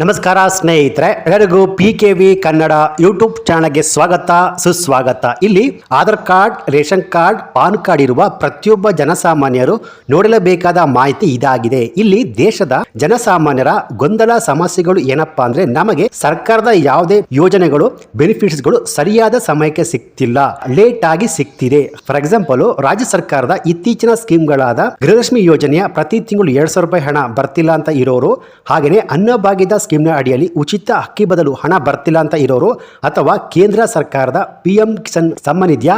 ನಮಸ್ಕಾರ ಸ್ನೇಹಿತರೆ ಎಲ್ಲರಿಗೂ P K V Kannada YouTube ಚಾನಲ್ಗೆ ಸ್ವಾಗತ, ಸುಸ್ವಾಗತ. ಇಲ್ಲಿ Aadhaar card, ration card, PAN card ಇರುವ ಪ್ರತಿಯೊಬ್ಬ ಜನಸಾಮಾನ್ಯರು ನೋಡಲೇಬೇಕಾದ ಮಾಹಿತಿ ಇದಾಗಿದೆ. ಇಲ್ಲಿ ದೇಶದ ಜನಸಾಮಾನ್ಯರ ಗೊಂದಲ, ಸಮಸ್ಯೆಗಳು ಏನಪ್ಪಾ ಅಂದ್ರೆ ನಮಗೆ ಸರ್ಕಾರದ ಯಾವುದೇ ಯೋಜನೆಗಳು, ಬೆನಿಫಿಟ್ಸ್ಗಳು ಸರಿಯಾದ ಸಮಯಕ್ಕೆ ಸಿಗ್ತಿಲ್ಲ ಲೇಟ್ ಆಗಿ ಸಿಗ್ತಿದೆ. ಫಾರ್ ಎಕ್ಸಾಂಪಲ್ ರಾಜ್ಯ ಸರ್ಕಾರದ ಇತ್ತೀಚಿನ ಸ್ಕೀಮ್ಗಳಾದ ಗೃಹಲಕ್ಷ್ಮಿ ಯೋಜನೆಯ ಪ್ರತಿ ತಿಂಗಳು ಎರಡ್ ಸಾವಿರ ರೂಪಾಯಿ ಹಣ ಬರ್ತಿಲ್ಲ ಅಂತ ಇರೋರು, ಹಾಗೆಯೇ ಅನ್ನಭಾಗ್ಯದ ಸ್ಕೀಮ್ನ ಅಡಿಯಲ್ಲಿ ಉಚಿತ ಅಕ್ಕಿ ಬದಲು ಹಣ ಬರ್ತಿಲ್ಲ ಅಂತ ಇರೋರು ಅಥವಾ ಕೇಂದ್ರ ಸರ್ಕಾರದ ಪಿ ಎಂ ಕಿಸಾನ್ ಸಮ್ಮಾನ್ ನಿಧಿಯ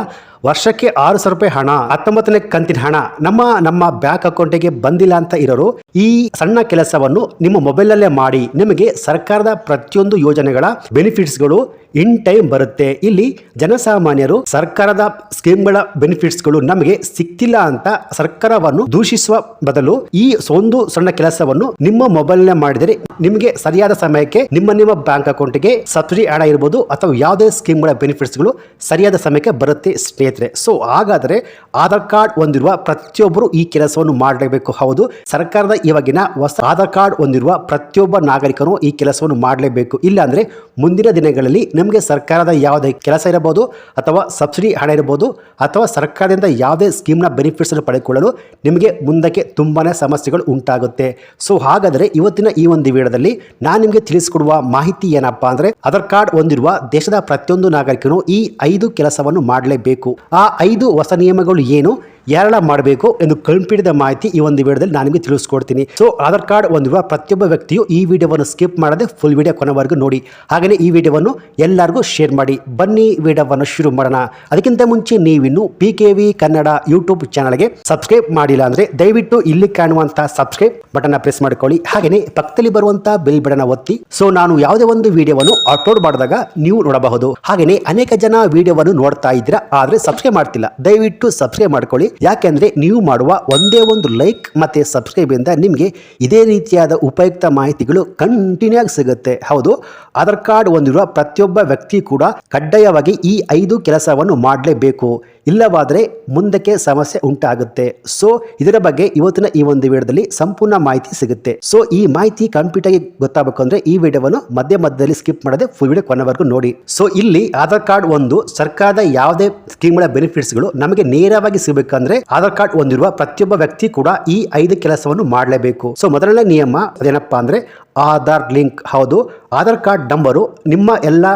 ವರ್ಷಕ್ಕೆ ಆರು ಸಾವಿರ ರೂಪಾಯಿ ಹಣ, ಹತ್ತೊಂಬತ್ತನೇ ಕಂತಿನ ಹಣ, ನಮ್ಮ ನಮ್ಮ ಬ್ಯಾಂಕ್ ಅಕೌಂಟಿಗೆ ಬಂದಿಲ್ಲ ಅಂತ ಇರೋರು ಈ ಸಣ್ಣ ಕೆಲಸವನ್ನು ನಿಮ್ಮ ಮೊಬೈಲಲ್ಲೇ ಮಾಡಿ ನಿಮಗೆ ಸರ್ಕಾರದ ಪ್ರತಿಯೊಂದು ಯೋಜನೆಗಳ ಬೆನಿಫಿಟ್ಸ್ಗಳು ಇನ್ ಟೈಮ್ ಬರುತ್ತೆ. ಇಲ್ಲಿ ಜನಸಾಮಾನ್ಯರು ಸರ್ಕಾರದ ಸ್ಕೀಮ್ಗಳ ಬೆನಿಫಿಟ್ಸ್ಗಳು ನಮಗೆ ಸಿಕ್ತಿಲ್ಲ ಅಂತ ಸರ್ಕಾರವನ್ನು ದೂಷಿಸುವ ಬದಲು ಈ ಒಂದು ಸಣ್ಣ ಕೆಲಸವನ್ನು ನಿಮ್ಮ ಮೊಬೈಲ್ನೇ ಮಾಡಿದರೆ ನಿಮಗೆ ಸರಿಯಾದ ಸಮಯಕ್ಕೆ ನಿಮ್ಮ ನಿಮ್ಮ ಬ್ಯಾಂಕ್ ಅಕೌಂಟ್ಗೆ ಸಬ್ಸಿಡಿ ಹಣ ಇರ್ಬೋದು ಅಥವಾ ಯಾವುದೇ ಸ್ಕೀಮ್ಗಳ ಬೆನಿಫಿಟ್ಸ್ಗಳು ಸರಿಯಾದ ಸಮಯಕ್ಕೆ ಬರುತ್ತೆ ಸ್ನೇಹಿತರೆ. ಸೊ ಹಾಗಾದರೆ ಆಧಾರ್ ಕಾರ್ಡ್ ಹೊಂದಿರುವ ಪ್ರತಿಯೊಬ್ಬರು ಈ ಕೆಲಸವನ್ನು ಮಾಡಲೇಬೇಕು. ಹೌದು, ಸರ್ಕಾರದ ಇವಾಗಿನ ಹೊಸ ಆಧಾರ್ ಕಾರ್ಡ್ ಹೊಂದಿರುವ ಪ್ರತಿಯೊಬ್ಬ ನಾಗರಿಕನು ಈ ಕೆಲಸವನ್ನು ಮಾಡಲೇಬೇಕು. ಇಲ್ಲಾಂದ್ರೆ ಮುಂದಿನ ದಿನಗಳಲ್ಲಿ ನಮಗೆ ಸರ್ಕಾರದ ಯಾವುದೇ ಕೆಲಸ ಇರಬಹುದು, ಅಥವಾ ಸಬ್ಸಿಡಿ ಹಣ ಇರಬಹುದು, ಅಥವಾ ಸರ್ಕಾರದಿಂದ ಯಾವುದೇ ಸ್ಕೀಮ್ನ ಬೆನಿಫಿಟ್ಸ್ ಪಡೆದುಕೊಳ್ಳಲು ನಿಮಗೆ ಮುಂದಕ್ಕೆ ತುಂಬಾ ಸಮಸ್ಯೆಗಳು ಉಂಟಾಗುತ್ತೆ. ಸೊ ಹಾಗಾದರೆ ಇವತ್ತಿನ ಈ ಒಂದು ವಿಡಿಯೋದಲ್ಲಿ ನಾನು ನಿಮಗೆ ತಿಳಿಸಿಕೊಡುವ ಮಾಹಿತಿ ಏನಪ್ಪಾ ಅಂದರೆ, ಆಧಾರ್ ಕಾರ್ಡ್ ಹೊಂದಿರುವ ದೇಶದ ಪ್ರತಿಯೊಂದು ನಾಗರಿಕನು ಈ ಐದು ಕೆಲಸವನ್ನು ಮಾಡಲೇಬೇಕು. ಆ ಐದು ಹೊಸ ನಿಯಮಗಳು ಏನು? ಯಾರೆಲ್ಲ ಮಾಡಬೇಕು ಎಂದು ಕಂಪಿಡಿದ ಮಾಹಿತಿ ಈ ಒಂದು ವಿಡಿಯೋದಲ್ಲಿ ನಾನು ನಿಮಗೆ ತಿಳಿಸ್ಕೊಡ್ತೀನಿ. ಸೊ ಆಧಾರ್ ಕಾರ್ಡ್ ಹೊಂದಿರುವ ಪ್ರತಿಯೊಬ್ಬ ವ್ಯಕ್ತಿಯು ಈ ವಿಡಿಯೋವನ್ನು ಸ್ಕಿಪ್ ಮಾಡದೆ ಫುಲ್ ವಿಡಿಯೋ ಕೊನೆವರೆಗೂ ನೋಡಿ. ಹಾಗೆಯೇ ಈ ವಿಡಿಯೋವನ್ನು ಎಲ್ಲರಿಗೂ ಶೇರ್ ಮಾಡಿ. ಬನ್ನಿ ವಿಡಿಯೋವನ್ನು ಶುರು ಮಾಡೋಣ. ಅದಕ್ಕಿಂತ ಮುಂಚೆ ನೀವಿನ್ನು P K V Kannada YouTube ಚಾನಲ್ಗೆ ಸಬ್ಸ್ಕ್ರೈಬ್ ಮಾಡಿಲ್ಲ ಅಂದ್ರೆ ದಯವಿಟ್ಟು ಇಲ್ಲಿ ಕಾಣುವಂತಹ ಸಬ್ಸ್ಕ್ರೈಬ್ ಬಟನ್ ಪ್ರೆಸ್ ಮಾಡ್ಕೊಳ್ಳಿ. ಹಾಗೆಯೇ ಪಕ್ಕದಲ್ಲಿ ಬರುವಂತಹ ಬಿಲ್ ಬಟನ್ ಒತ್ತಿ. ಸೊ ನಾನು ಯಾವುದೇ ಒಂದು ವಿಡಿಯೋವನ್ನು ಅಪ್ಲೋಡ್ ಮಾಡಿದಾಗ ನೀವು ನೋಡಬಹುದು. ಹಾಗೆಯೇ ಅನೇಕ ಜನ ವಿಡಿಯೋವನ್ನು ನೋಡ್ತಾ ಇದ್ದೀರಾ, ಆದರೆ ಸಬ್ಸ್ಕ್ರೈಬ್ ಮಾಡ್ತಿಲ್ಲ. ದಯವಿಟ್ಟು ಸಬ್ಸ್ಕ್ರೈಬ್ ಮಾಡ್ಕೊಳ್ಳಿ. ಯಾಕೆಂದ್ರೆ ನೀವು ಮಾಡುವ ಒಂದೇ ಒಂದು ಲೈಕ್ ಮತ್ತು ಸಬ್ಸ್ಕ್ರೈಬ್ ಇಂದ ನಿಮಗೆ ಇದೇ ರೀತಿಯಾದ ಉಪಯುಕ್ತ ಮಾಹಿತಿಗಳು ಕಂಟಿನ್ಯೂ ಆಗಿ ಸಿಗುತ್ತೆ. ಹೌದು, ಆಧಾರ್ ಕಾರ್ಡ್ ಹೊಂದಿರುವ ಪ್ರತಿಯೊಬ್ಬ ವ್ಯಕ್ತಿ ಕೂಡ ಕಡ್ಡಾಯವಾಗಿ ಈ ಐದು ಕೆಲಸವನ್ನು ಮಾಡಲೇಬೇಕು. ಇಲ್ಲವಾದರೆ ಮುಂದಕ್ಕೆ ಸಮಸ್ಯೆ ಉಂಟಾಗುತ್ತೆ. ಸೊ ಇದರ ಬಗ್ಗೆ ಇವತ್ತಿನ ಈ ಒಂದು ವಿಡಿಯೋದಲ್ಲಿ ಸಂಪೂರ್ಣ ಮಾಹಿತಿ ಸಿಗುತ್ತೆ. ಸೊ ಈ ಮಾಹಿತಿ ಕಂಪ್ಲೀಟ್ ಆಗಿ ಗೊತ್ತಾಗಬೇಕು ಅಂದ್ರೆ ಈ ವಿಡಿಯೋವನ್ನು ಮಧ್ಯ ಮಧ್ಯದಲ್ಲಿ ಸ್ಕಿಪ್ ಮಾಡದೆ ಫುಲ್ ವಿಡಿಯೋ ಕೊನೆವರೆಗೂ ನೋಡಿ. ಸೊ ಇಲ್ಲಿ ಆಧಾರ್ ಕಾರ್ಡ್ ಒಂದು ಸರ್ಕಾರದ ಯಾವುದೇ ಸ್ಕೀಮ್ಗಳ ಬೆನಿಫಿಟ್ಸ್ಗಳು ನಮಗೆ ನೇರವಾಗಿ ಸಿಗಬೇಕಂದ್ರೆ ಆಧಾರ್ ಕಾರ್ಡ್ ಹೊಂದಿರುವ ಪ್ರತಿಯೊಬ್ಬ ವ್ಯಕ್ತಿ ಕೂಡ ಈ ಐದು ಕೆಲಸವನ್ನು ಮಾಡಲೇಬೇಕು. ಸೊ ಮೊದಲನೇ ನಿಯಮ ಅದೇನಪ್ಪಾ ಅಂದ್ರೆ ಆಧಾರ್ ಲಿಂಕ್, ಹೌದು. ಆಧಾರ್ ಕಾರ್ಡ್ ನಂಬರು ನಿಮ್ಮ ಎಲ್ಲ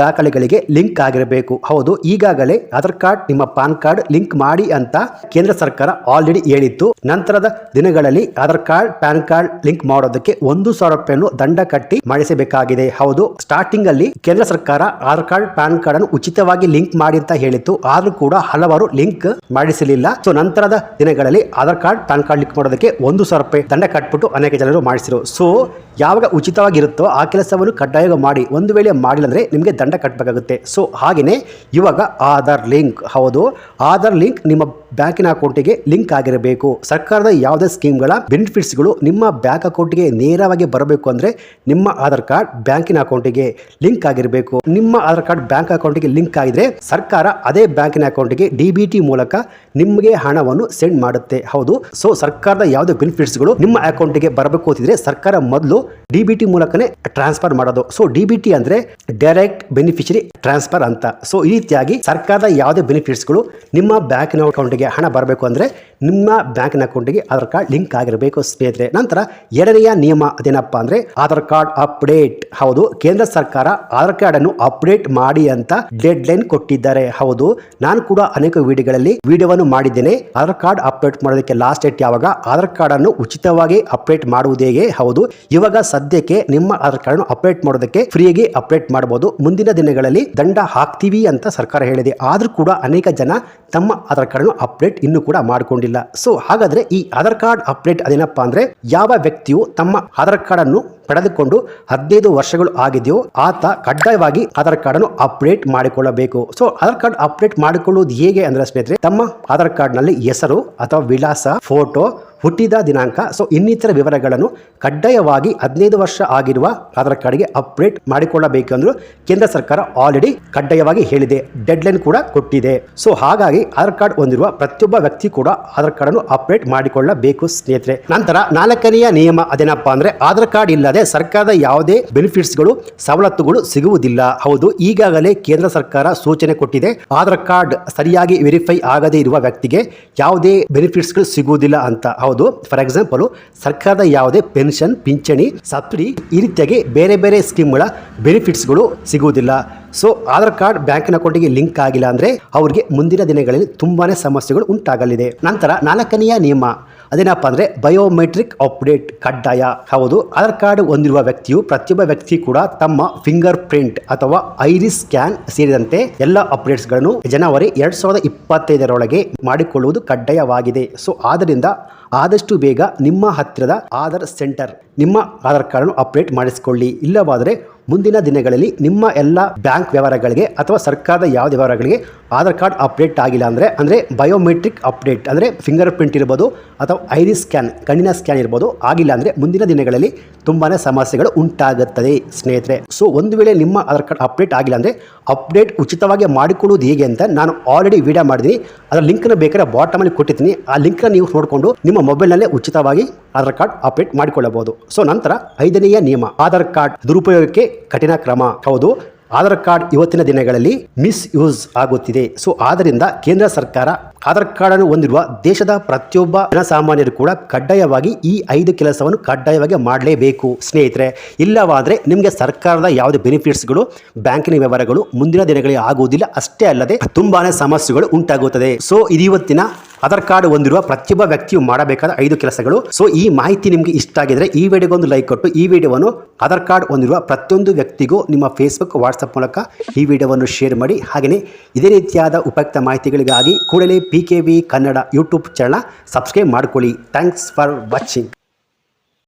ದಾಖಲೆಗಳಿಗೆ ಲಿಂಕ್ ಆಗಿರಬೇಕು. ಹೌದು, ಈಗಾಗಲೇ ಆಧಾರ್ ಕಾರ್ಡ್, ನಿಮ್ಮ ಪಾನ್ ಕಾರ್ಡ್ ಲಿಂಕ್ ಮಾಡಿ ಅಂತ ಕೇಂದ್ರ ಸರ್ಕಾರ ಆಲ್ರೆಡಿ ಹೇಳಿತ್ತು. ನಂತರದ ದಿನಗಳಲ್ಲಿ Aadhaar card PAN card link ಮಾಡೋದಕ್ಕೆ ಒಂದು ಸಾವಿರ ರೂಪಾಯಿಯನ್ನು ದಂಡ ಕಟ್ಟಿ ಮಾಡಿಸಬೇಕಾಗಿದೆ. ಹೌದು ಸ್ಟಾರ್ಟಿಂಗ್ ಅಲ್ಲಿ ಕೇಂದ್ರ ಸರ್ಕಾರ ಆಧಾರ್ ಕಾರ್ಡ್ ಪ್ಯಾನ್ ಕಾರ್ಡ್ ಅನ್ನು ಉಚಿತವಾಗಿ ಲಿಂಕ್ ಮಾಡಿ ಅಂತ ಹೇಳಿತ್ತು. ಆದ್ರೂ ಕೂಡ ಹಲವರು ಲಿಂಕ್ ಮಾಡಿಸಲಿಲ್ಲ. ಸೊ ನಂತರದ ದಿನಗಳಲ್ಲಿ Aadhaar card PAN card link ಮಾಡೋದಕ್ಕೆ ಒಂದು ಸಾವಿರ ರೂಪಾಯಿ ದಂಡ ಕಟ್ಬಿಟ್ಟು ಅನೇಕ ಜನರು ಮಾಡಿಸಿರು ಸೊ ಯಾವಾಗ ಉಚಿತವಾಗಿರುತ್ತೋ ಆ ಕೆಲಸವನ್ನು ಕಡ್ಡಾಯ ಮಾಡಿ, ಒಂದು ವೇಳೆ ಮಾಡಿಲ್ಲ ಅಂದರೆ ನಿಮಗೆ ದಂಡ ಕಟ್ಟಬೇಕಾಗುತ್ತೆ ಸೊ ಹಾಗೆಯೇ ಇವಾಗ ಆಧಾರ್ ಲಿಂಕ್, ಹೌದು. ಆಧಾರ್ ಲಿಂಕ್ ನಿಮ್ಮ ಬ್ಯಾಂಕಿನ ಅಕೌಂಟಿಗೆ ಲಿಂಕ್ ಆಗಿರಬೇಕು. ಸರ್ಕಾರದ ಯಾವುದೇ ಸ್ಕೀಮ್ಗಳ ಬೆನಿಫಿಟ್ಸ್ಗಳು ನಿಮ್ಮ ಬ್ಯಾಂಕ್ ಅಕೌಂಟಿಗೆ ನೇರವಾಗಿ ಬರಬೇಕು ಅಂದರೆ ನಿಮ್ಮ ಆಧಾರ್ ಕಾರ್ಡ್ ಬ್ಯಾಂಕಿನ ಅಕೌಂಟಿಗೆ ಲಿಂಕ್ ಆಗಿರಬೇಕು. ನಿಮ್ಮ ಆಧಾರ್ ಕಾರ್ಡ್ ಬ್ಯಾಂಕ್ ಅಕೌಂಟಿಗೆ ಲಿಂಕ್ ಆಗಿದ್ರೆ ಸರ್ಕಾರ ಅದೇ ಬ್ಯಾಂಕಿನ ಅಕೌಂಟಿಗೆ ಡಿ ಮೂಲಕ ನಿಮಗೆ ಹಣವನ್ನು ಸೆಂಡ್ ಮಾಡುತ್ತೆ. ಹೌದು. ಸೊ ಸರ್ಕಾರದ ಯಾವುದೇ ಬೆನಿಫಿಟ್ಸ್ಗಳು ನಿಮ್ಮ ಅಕೌಂಟಿಗೆ ಬರಬೇಕು ಅಂತಿದ್ರೆ ಸರ್ಕಾರ ಮೊದಲು ಡಿ ಮೂಲಕನೇ ಟ್ರಾನ್ಸ್ಫರ್ ಮಾಡೋದು. ಸೊ ಡಿ ಅಂದ್ರೆ ಡೈರೆಕ್ಟ್ ಬೆನಿಫಿಷರಿ ಟ್ರಾನ್ಸ್ಫರ್ ಅಂತ. ಸೊ ಈ ರೀತಿಯಾಗಿ ಸರ್ಕಾರದ ಯಾವುದೇ ಬೆನಿಫಿಟ್ಸ್ಗಳು ನಿಮ್ಮ ಬ್ಯಾಂಕಿನ ಅಕೌಂಟಿಗೆ ಹಣ ಬರಬೇಕು ಅಂದ್ರೆ ನಿಮ್ಮ ಬ್ಯಾಂಕಿನ ಅಕೌಂಟಿಗೆ ಆಧಾರ್ ಕಾರ್ಡ್ ಲಿಂಕ್ ಆಗಿರಬೇಕು ಸ್ನೇಹಿತರೆ. ನಂತರ ಎರಡನೆಯ ನಿಯಮ ಅದೇನಪ್ಪ ಅಂದ್ರೆ ಆಧಾರ್ ಕಾರ್ಡ್ ಅಪ್ಡೇಟ್. ಹೌದು, ಕೇಂದ್ರ ಸರ್ಕಾರ ಆಧಾರ್ ಕಾರ್ಡ್ ಅನ್ನು ಅಪ್ಡೇಟ್ ಮಾಡಿ ಅಂತ ಡೆಡ್ ಲೈನ್ ಕೊಟ್ಟಿದ್ದಾರೆ. ಹೌದು, ನಾನು ಕೂಡ ಅನೇಕ ವಿಡಿಯೋಗಳಲ್ಲಿ ವಿಡಿಯೋವನ್ನು ಮಾಡಿದ್ದೇನೆ. ಆಧಾರ್ ಕಾರ್ಡ್ ಅಪ್ಡೇಟ್ ಮಾಡೋದಕ್ಕೆ ಲಾಸ್ಟ್ ಡೇಟ್ ಯಾವಾಗ? ಆಧಾರ್ ಕಾರ್ಡ್ ಅನ್ನು ಉಚಿತವಾಗಿ ಅಪ್ಡೇಟ್ ಮಾಡುವುದು ಹೌದು, ಇವಾಗ ಸದ್ಯಕ್ಕೆ ನಿಮ್ಮ ಆಧಾರ್ ಕಾರ್ಡ್ ಅಪ್ಡೇಟ್ ಮಾಡೋದಕ್ಕೆ ಫ್ರೀಯಾಗಿ ಅಪ್ಡೇಟ್ ಮಾಡಬಹುದು ಮುಂದಿನ ದಿನಗಳಲ್ಲಿ ದಂಡ ಹಾಕ್ತೀವಿ ಅಂತ ಸರ್ಕಾರ ಹೇಳಿದೆ. ಆದರೂ ಕೂಡ ಅನೇಕ ಜನ ತಮ್ಮ ಆಧಾರ್ ಕಾರ್ಡ್ ಅಪ್ಡೇಟ್ ಇನ್ನೂ ಕೂಡ ಮಾಡಿಕೊಂಡಿಲ್ಲ. ಸೊ ಹಾಗಾದ್ರೆ ಈ ಆಧಾರ್ ಕಾರ್ಡ್ ಅಪ್ಡೇಟ್ ಅದೇನಪ್ಪಾ ಅಂದ್ರೆ ಯಾವ ವ್ಯಕ್ತಿಯು ತಮ್ಮ ಆಧಾರ್ ಕಾರ್ಡ್ ಅನ್ನು ಪಡೆದುಕೊಂಡು ಹದಿನೈದು ವರ್ಷಗಳು ಆಗಿದೆಯೋ ಆತ ಕಡ್ಡಾಯವಾಗಿ ಆಧಾರ್ ಕಾರ್ಡ್ ಅನ್ನು ಅಪ್ಡೇಟ್ ಮಾಡಿಕೊಳ್ಳಬೇಕು. ಸೊ ಆಧಾರ್ ಕಾರ್ಡ್ ಅಪ್ಡೇಟ್ ಮಾಡಿಕೊಳ್ಳುವುದು ಹೇಗೆ ಅಂದ್ರೆ ಸ್ನೇಹಿತರೆ, ತಮ್ಮ ಆಧಾರ್ ಕಾರ್ಡ್ನಲ್ಲಿ ಹೆಸರು ಅಥವಾ ವಿಳಾಸ, ಫೋಟೋ, ಹುಟ್ಟಿದ ದಿನಾಂಕ ಸೊ ಇನ್ನಿತರ ವಿವರಗಳನ್ನು ಕಡ್ಡಾಯವಾಗಿ ಹದಿನೈದು ವರ್ಷ ಆಗಿರುವ ಆಧಾರ್ ಕಾರ್ಡ್ಗೆ ಅಪ್ಡೇಟ್ ಮಾಡಿಕೊಳ್ಳಬೇಕೆಂದು ಕೇಂದ್ರ ಸರ್ಕಾರ ಆಲ್ರೆಡಿ ಕಡ್ಡಾಯವಾಗಿ ಹೇಳಿದೆ ಡೆಡ್ಲೈನ್ ಕೂಡ ಕೊಟ್ಟಿದೆ. ಸೊ ಹಾಗಾಗಿ ಆಧಾರ್ ಕಾರ್ಡ್ ಹೊಂದಿರುವ ಪ್ರತಿಯೊಬ್ಬ ವ್ಯಕ್ತಿ ಕೂಡ ಆಧಾರ್ ಕಾರ್ಡ್ ಅನ್ನು ಅಪ್ಡೇಟ್ ಮಾಡಿಕೊಳ್ಳಬೇಕು ಸ್ನೇಹಿತರೆ. ನಂತರ ನಾಲ್ಕನೆಯ ನಿಯಮ ಅದೇನಪ್ಪ ಅಂದ್ರೆ ಆಧಾರ್ ಕಾರ್ಡ್ ಇಲ್ಲದೆ ಮತ್ತೆ ಸರ್ಕಾರದ ಯಾವುದೇ ಬೆನಿಫಿಟ್ಸ್ಗಳು, ಸವಲತ್ತುಗಳು ಸಿಗುವುದಿಲ್ಲ. ಹೌದು, ಈಗಾಗಲೇ ಕೇಂದ್ರ ಸರ್ಕಾರ ಸೂಚನೆ ಕೊಟ್ಟಿದೆ. ಆಧಾರ್ ಕಾರ್ಡ್ ಸರಿಯಾಗಿ ವೆರಿಫೈ ಆಗದೇ ಇರುವ ವ್ಯಕ್ತಿಗೆ ಯಾವುದೇ ಬೆನಿಫಿಟ್ಸ್ಗಳು ಸಿಗುವುದಿಲ್ಲ ಅಂತ. ಹೌದು, ಫಾರ್ ಎಕ್ಸಾಂಪಲ್, ಸರ್ಕಾರದ ಯಾವುದೇ ಪೆನ್ಷನ್, ಪಿಂಚಣಿ, ಸಬ್ಸಿಡಿ ಈ ರೀತಿಯಾಗಿ ಬೇರೆ ಬೇರೆ ಸ್ಕೀಮ್ಗಳ ಬೆನಿಫಿಟ್ಸ್ಗಳು ಸಿಗುವುದಿಲ್ಲ. ಸೊ, ಆಧಾರ್ ಕಾರ್ಡ್ ಬ್ಯಾಂಕಿನ ಅಕೌಂಟಿಗೆ ಲಿಂಕ್ ಆಗಿಲ್ಲ ಅಂದರೆ ಅವರಿಗೆ ಮುಂದಿನ ದಿನಗಳಲ್ಲಿ ತುಂಬಾನೇ ಸಮಸ್ಯೆಗಳು ಉಂಟಾಗಲಿದೆ. ನಂತರ ನಾಲ್ಕನೆಯ ನಿಯಮ ಅದೇನಪ್ಪ ಅಂದರೆ ಬಯೋಮೆಟ್ರಿಕ್ ಅಪ್ಡೇಟ್ ಕಡ್ಡಾಯ. ಹೌದು, ಆಧಾರ್ ಕಾರ್ಡ್ ಹೊಂದಿರುವ ವ್ಯಕ್ತಿಯು ಪ್ರತಿಯೊಬ್ಬ ವ್ಯಕ್ತಿ ಕೂಡ ತಮ್ಮ ಫಿಂಗರ್ ಪ್ರಿಂಟ್ ಅಥವಾ ಐರಿಸ್ ಸ್ಕ್ಯಾನ್ ಸೇರಿದಂತೆ ಎಲ್ಲ ಅಪ್ಡೇಟ್ಸ್ಗಳನ್ನು ಜನವರಿ ಎರಡ್ ಸಾವಿರದ ಇಪ್ಪತ್ತೈದರೊಳಗೆ ಮಾಡಿಕೊಳ್ಳುವುದು ಕಡ್ಡಾಯವಾಗಿದೆ. ಸೊ ಆದ್ದರಿಂದ ಆದಷ್ಟು ಬೇಗ ನಿಮ್ಮ ಹತ್ತಿರದ ಆಧಾರ್ ಸೆಂಟರ್ ನಿಮ್ಮ ಆಧಾರ್ ಕಾರ್ಡನ್ನು ಅಪ್ಡೇಟ್ ಮಾಡಿಸಿಕೊಳ್ಳಿ. ಇಲ್ಲವಾದರೆ ಮುಂದಿನ ದಿನಗಳಲ್ಲಿ ನಿಮ್ಮ ಎಲ್ಲ ಬ್ಯಾಂಕ್ ವ್ಯವಹಾರಗಳಿಗೆ ಅಥವಾ ಸರ್ಕಾರದ ಯಾವುದೇ ವ್ಯವಹಾರಗಳಿಗೆ ಆಧಾರ್ ಕಾರ್ಡ್ ಅಪ್ಡೇಟ್ ಆಗಿಲ್ಲ ಅಂದರೆ ಅಂದರೆ ಬಯೋಮೆಟ್ರಿಕ್ ಅಪ್ಡೇಟ್, ಅಂದರೆ ಫಿಂಗರ್ ಪ್ರಿಂಟ್ ಇರ್ಬೋದು ಅಥವಾ ಐರಿಸ್ ಸ್ಕ್ಯಾನ್ ಕಣ್ಣಿನ ಸ್ಕ್ಯಾನ್ ಇರ್ಬೋದು ಆಗಿಲ್ಲ ಅಂದರೆ ಮುಂದಿನ ದಿನಗಳಲ್ಲಿ ತುಂಬಾ ಸಮಸ್ಯೆಗಳು ಉಂಟಾಗುತ್ತದೆ ಸ್ನೇಹಿತರೆ. ಸೊ ಒಂದು ವೇಳೆ ನಿಮ್ಮ ಆಧಾರ್ ಕಾರ್ಡ್ ಅಪ್ಡೇಟ್ ಆಗಿಲ್ಲ ಅಂದರೆ ಅಪ್ಡೇಟ್ ಉಚಿತವಾಗಿ ಮಾಡಿಕೊಳ್ಳುವುದು ಹೇಗೆ ಅಂತ ನಾನು ಆಲ್ರೆಡಿ ವಿಡಿಯೋ ಮಾಡಿದ್ದೀನಿ. ಅದರ ಲಿಂಕ್ನ ಬೇಕಾದ್ರೆ ಬಾಟಮಲ್ಲಿ ಕೊಟ್ಟಿದ್ದೀನಿ ಆ ಲಿಂಕ್ನ ನೀವು ನೋಡಿಕೊಂಡು ನಿಮ್ಮ ಮೊಬೈಲ್ನಲ್ಲೇ ಉಚಿತವಾಗಿ ಆಧಾರ್ ಕಾರ್ಡ್ ಅಪ್ಡೇಟ್ ಮಾಡಿಕೊಳ್ಳಬಹುದು. ಸೊ, ನಂತರ ಐದನೆಯ ನಿಯಮ, ಆಧಾರ್ ಕಾರ್ಡ್ ದುರುಪಯೋಗಕ್ಕೆ ಕಠಿಣ ಕ್ರಮ. ಹೌದು, ಆಧಾರ್ ಕಾರ್ಡ್ ಇವತ್ತಿನ ದಿನಗಳಲ್ಲಿ ಮಿಸ್ ಯೂಸ್ ಆಗುತ್ತಿದೆ. ಸೊ, ಆದ್ದರಿಂದ ಕೇಂದ್ರ ಸರ್ಕಾರ ಆಧಾರ್ ಕಾರ್ಡ್ ಅನ್ನು ಹೊಂದಿರುವ ದೇಶದ ಪ್ರತಿಯೊಬ್ಬ ಜನಸಾಮಾನ್ಯರು ಕೂಡ ಕಡ್ಡಾಯವಾಗಿ ಈ ಐದು ಕೆಲಸವನ್ನು ಕಡ್ಡಾಯವಾಗಿ ಮಾಡಲೇಬೇಕು. ಸ್ನೇಹಿತರೆ, ಇಲ್ಲವಾದರೆ ನಿಮಗೆ ಸರ್ಕಾರದ ಯಾವುದೇ ಬೆನಿಫಿಟ್ಸ್ಗಳು, ಬ್ಯಾಂಕಿನ ವ್ಯವಹಾರಗಳು ಮುಂದಿನ ದಿನಗಳಿಗೆ ಆಗುವುದಿಲ್ಲ. ಅಷ್ಟೇ ಅಲ್ಲದೆ ತುಂಬಾ ಸಮಸ್ಯೆಗಳು ಉಂಟಾಗುತ್ತದೆ. ಸೊ, ಇದು ಇವತ್ತಿನ ಆಧಾರ್ ಕಾರ್ಡ್ ಹೊಂದಿರುವ ಪ್ರತಿಯೊಬ್ಬ ವ್ಯಕ್ತಿಯು ಮಾಡಬೇಕಾದ ಐದು ಕೆಲಸಗಳು. ಸೊ ಈ ಮಾಹಿತಿ ನಿಮಗೆ ಇಷ್ಟ ಆಗಿದ್ರೆ ಈ ವಿಡಿಯೋಗೊಂದು ಲೈಕ್ ಕೊಟ್ಟು ಈ ವಿಡಿಯೋವನ್ನು ಆಧಾರ್ ಕಾರ್ಡ್ ಹೊಂದಿರುವ ಪ್ರತಿಯೊಂದು ವ್ಯಕ್ತಿಗೂ ನಿಮ್ಮ ಫೇಸ್ಬುಕ್ ವಾಟ್ಸಪ್ ಮೂಲಕ ಈ ವಿಡಿಯೋವನ್ನು ಶೇರ್ ಮಾಡಿ. ಹಾಗೆಯೇ ಇದೇ ರೀತಿಯಾದ ಉಪಯುಕ್ತ ಮಾಹಿತಿಗಳಿಗಾಗಿ ಕೂಡಲೇ P K V Kannada YouTube channel subscribe ಮಾಡಿಕೊಳ್ಳಿ. Thanks for watching